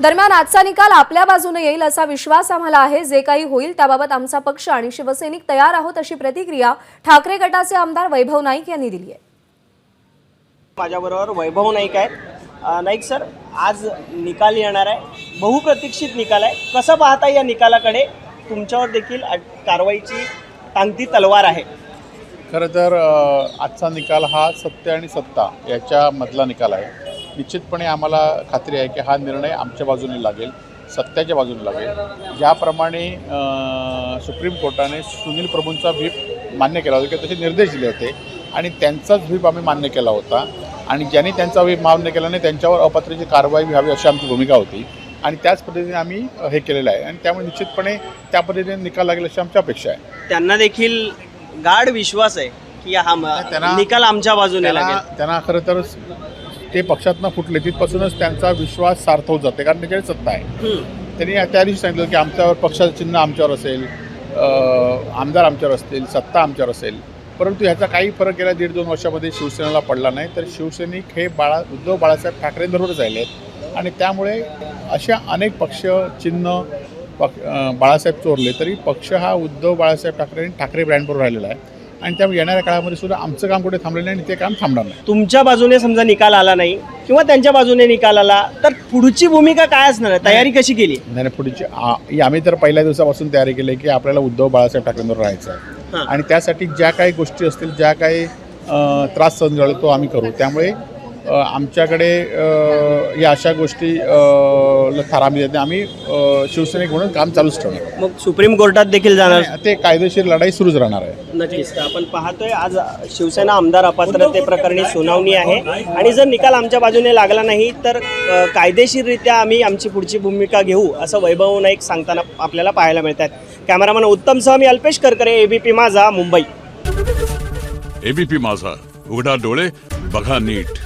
दरम्यान आजचा निकाल आपल्या बाजूने येईल असा विश्वास आम्हाला आहे. जे काही होईल त्याबाबत आमचा पक्ष आणि शिवसैनिक तयार आहोत अशी प्रतिक्रिया ठाकरे गटाचे आमदार वैभव नाईक यांनी दिली आहे. माझ्याबरोबर वैभव नाईक आहेत. नाईक सर आज निकाल येणार आहे. बहुप्रतीक्षित निकाल आहे. कसं पाहता या निकालाकडे? तुमच्यावर देखील कारवाईची टांगती तलवार आहे. खरं तर आजचा निकाल हा सत्य आणि सत्ता याच्यामधला निकाल आहे. निश्चितपणे आम्हाला खात्री आहे की हा निर्णय आमच्या बाजूने लागेल सत्याच्या बाजूने लागेल. ज्याप्रमाणे सुप्रीम कोर्टाने सुनील प्रभूंचा व्हीप मान्य केला होता किंवा तसे निर्देश दिले होते. आणि त्यांचाच व्हीप आम्ही मान्य केला होता. आणि ज्यांनी त्यांचा व्हीप मान्य केला नाही त्यांच्यावर अपात्रची कारवाई व्हावी अशी आमची भूमिका होती. आणि त्याच पद्धतीने आम्ही हे केलेलं आहे. आणि त्यामुळे निश्चितपणे त्या पद्धतीने निकाल लागेल अशी आमची अपेक्षा आहे. त्यांना देखील गाढ विश्वास आहे की हा निकाल आमच्या बाजूने लागेल. त्यांना खरं तर ते पक्षातनं फुटले तिथपासूनच त्यांचा विश्वास सार्थ होत जाते कारण त्याच्याकडे सत्ता आहे. त्यांनी त्या दिवशी सांगितलं की आमच्यावर पक्षाचं चिन्ह आमच्यावर असेल आमदार आमच्यावर असतील सत्ता आमच्यावर असेल. परंतु ह्याचा काही फरक गेल्या दीड दोन वर्षामध्ये शिवसेनेला पडला नाही. तर शिवसैनिक हे बाळा उद्धव बाळासाहेब ठाकरेंबरोबरच राहिले आहेत. आणि त्यामुळे अशा अनेक पक्ष चिन्ह पक अं, बाळासाहेब चोरले तरी पक्ष हा उद्धव बाळासाहेब ठाकरे आणि ठाकरे ब्रँडबरोबर राहिलेला आहे. आणि त्यामुळे येणाऱ्या काळामध्ये सुद्धा आमचं काम कुठे थांबलेलं नाही आणि ते काम थांबणार नाही. तुमच्या बाजूने समजा निकाल आला नाही किंवा त्यांच्या बाजूने निकाल आला तर पुढची भूमिका काय असणार आहे? तयारी कशी केली? नाही नाही, पुढची आ- ही आम्ही तर पहिल्या दिवसापासून तयारी केली आहे की आपल्याला उद्धव बाळासाहेब ठाकरेंवर राहायचं आहे. हां. आणि त्यासाठी ज्या काही गोष्टी असतील ज्या काही अ, त्रास सहन झाले तो आम्ही करू. त्यामुळे आमच्याकडे या अशा गोष्टी थारा आम्ही देत नाही. आम्ही शिवसैनिक म्हणून काम चालूच ठेवणार. मग सुप्रीम कोर्टात देखील जाणार? ते कायदेशीर लढाई सुरूच राहणार आहे. नक्कीच. आपण पाहतोय आज शिवसेना आमदार अपात्रते प्रकरणी सुनावणी आहे. आणि जर निकाल आमच्या बाजूने लागला नाही तर कायदेशीररित्या आम्ही आमची पुढची भूमिका घेऊ असं वैभव नाईक सांगताना आपल्याला पाहायला मिळतात. कॅमेरामॅन उत्तम सह मी अल्पेश करकरे एबीपी माझा मुंबई. एबीपी माझा उघडा डोळे बघा नीट.